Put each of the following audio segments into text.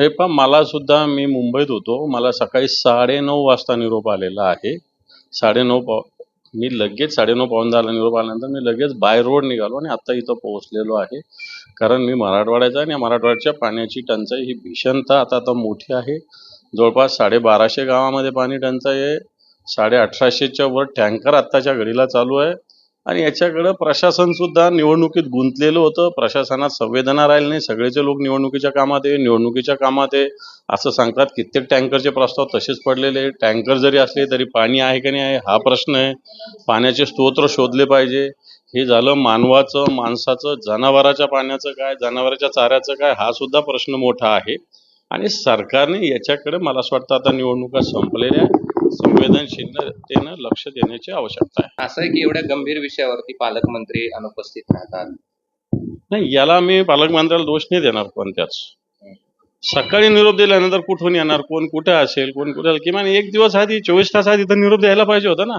हे पण मला सुद्धा मी मुंबईत होतो. मला सकाळी साडेनऊ वाजता निरोप आलेला आहे. साडेनऊ पाव मी लगेच साडेनऊ पाऊन दहाला निरोप आल्यानंतर मी लगेच बाय रोड निघालो आणि आत्ता इथं पोहोचलेलो आहे. कारण मी मराठवाड्याचा आहे आणि मराठवाड्याच्या पाण्याची टंचाई ही भीषणता आता आता मोठी आहे. जवळपास साडेबाराशे गावामध्ये पाणी टंचाई आहे. साडे अठराशेच्या वर टँकर आत्ताच्या घडीला चालू आहे. आणि याच्याकडं प्रशासन सुद्धा निवडणुकीत गुंतलेलं होतं. प्रशासनात संवेदना राहिली नाही. सगळेचे लोक निवडणुकीच्या कामात आहे निवडणुकीच्या कामात आहे. असं सांगतात. कित्येक टँकरचे प्रस्ताव तसेच पडलेले टँकर जरी असले तरी पाणी आहे की नाही आहे हा प्रश्न आहे. पाण्याचे स्तोत्र शोधले पाहिजे. हे झालं मानवाचं माणसाचं जनावराच्या पाण्याचं काय जनावराच्या चाऱ्याचं काय हा सुद्धा प्रश्न मोठा आहे. आणि सरकारने याच्याकडे मला असं वाटतं आता निवडणुका संपलेल्या संवेदनशीलतेनं लक्ष देण्याची आवश्यकता आहे. असं आहे की एवढ्या गंभीर विषयावरती पालकमंत्री अनुपस्थित राहतात? नाही याला मी पालकमंत्र्याला दोष नाही देणार कोणत्याच सकाळी निरोप दिल्यानंतर कुठून येणार कोण कुठे असेल कोण कुठे किमान एक दिवस आधी चोवीस तास आधी तर निरोप द्यायला पाहिजे होता ना.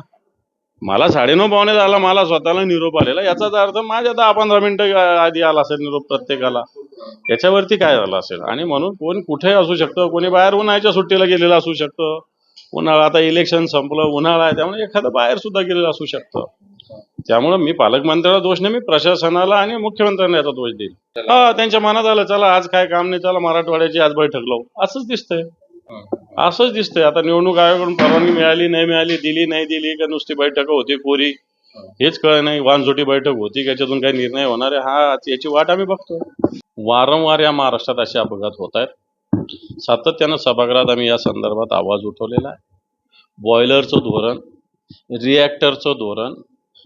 मला साडेनऊ पावणे आला मला स्वतःला निरोप आलेला. याचाच अर्थ माझ्या दहा पंधरा मिनिटं आधी आला असेल निरोप प्रत्येकाला. याच्यावरती काय झालं असेल? आणि म्हणून कोण कुठे असू शकतं कोणी बाहेर उन्हाळ्याच्या सुट्टीला गेलेलं असू शकतं. उन्हाळा आता इलेक्शन संपलं उन्हाळा आहे त्यामुळे एखादं बाहेर सुद्धा गेलेलं असू शकतं. त्यामुळे मी पालकमंत्र्याला दोष नाही मी प्रशासनाला आणि मुख्यमंत्र्यांना याचा दोष देईल हा त्यांच्या मनात आलं चला आज काय काम नाही चला मराठवाड्याची आज बैठक लावू. असंच दिसतंय. असंच दिसतंय. आता निवडणूक आयोगाकडून परवानगी मिळाली नाही मिळाली दिली नाही दिली का नुसती बैठक होती कोरी हेच कळ नाही. वानझोटी बैठक होती याच्यातून काही निर्णय होणार आहे. हा याची वाट आम्ही बघतो वारंवार या महाराष्ट्रात असे अपघात होत आहेत. सातत्यानं सभागृहात आम्ही या संदर्भात आवाज उठवलेला आहे. बॉयलरचं धोरण रिॲक्टरचं धोरण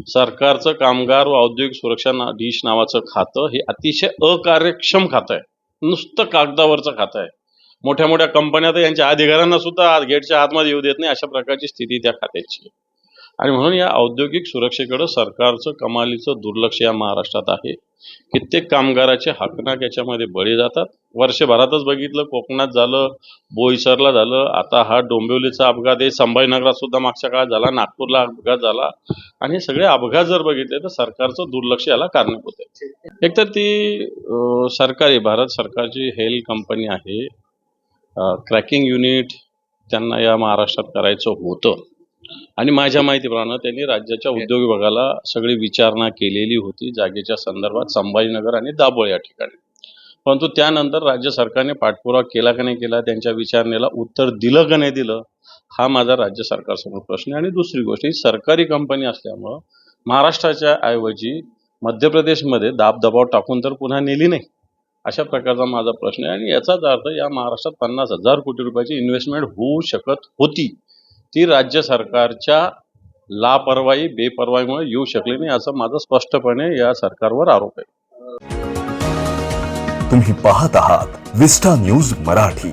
सरकारचं कामगार व औद्योगिक सुरक्षा ना डिश नावाचं खातं हे अतिशय अकार्यक्षम खातं आहे. नुसतं कागदावरचं खातं आहे. मोठ्या मोठ्या कंपन्या तर यांच्या अधिकाऱ्यांना सुद्धा आज गेटच्या आतमध्ये येऊ देत नाही अशा प्रकारची स्थिती त्या खात्याची आहे. आणि म्हणून या औद्योगिक सुरक्षेकडं सरकारचं कमालीचं दुर्लक्ष या महाराष्ट्रात आहे. कित्येक कामगाराचे हाकनाक याच्यामध्ये बळी जातात. वर्षभरातच बघितलं कोकणात झालं बोईसरला झालं आता हा डोंबिवलीचा अपघात आहे संभाजीनगरात सुद्धा मागच्या काळात झाला नागपूरला अपघात झाला. आणि हे सगळे अपघात जर बघितले तर सरकारचं दुर्लक्ष याला कारणीभूत आहे एकतर ती सरकारी भारत सरकारची हेल कंपनी आहे. क्रॅकिंग युनिट त्यांना या महाराष्ट्रात करायचं होतं. आणि माझ्या माहितीप्रमाणे त्यांनी राज्याच्या उद्योग विभागाला सगळी विचारणा केलेली होती जागेच्या संदर्भात संभाजीनगर आणि दाभोळ या ठिकाणी. परंतु त्यानंतर राज्य सरकारने पाठपुरावा केला का नाही केला त्यांच्या विचारणेला उत्तर दिलं का नाही दिलं हा माझा राज्य सरकारसमोर प्रश्न आहे. आणि दुसरी गोष्ट ही सरकारी कंपनी असल्यामुळं महाराष्ट्राच्या ऐवजी मध्य प्रदेशमध्ये दाब दबाव टाकून तर पुन्हा नेली नाही. अशा प्रकारचा माझा प्रश्न आहे. आणि याचाच अर्थ या महाराष्ट्रात पन्नास हजार कोटी रुपयाची इन्व्हेस्टमेंट होऊ शकत होती. ती राज्य सरकारच्या लापरवाही बेपरवाहीमुळे येऊ शकली नाही असं माझं स्पष्टपणे या सरकारवर आरोप आहे. तुम्ही पाहत आहात विस्टा न्यूज मराठी.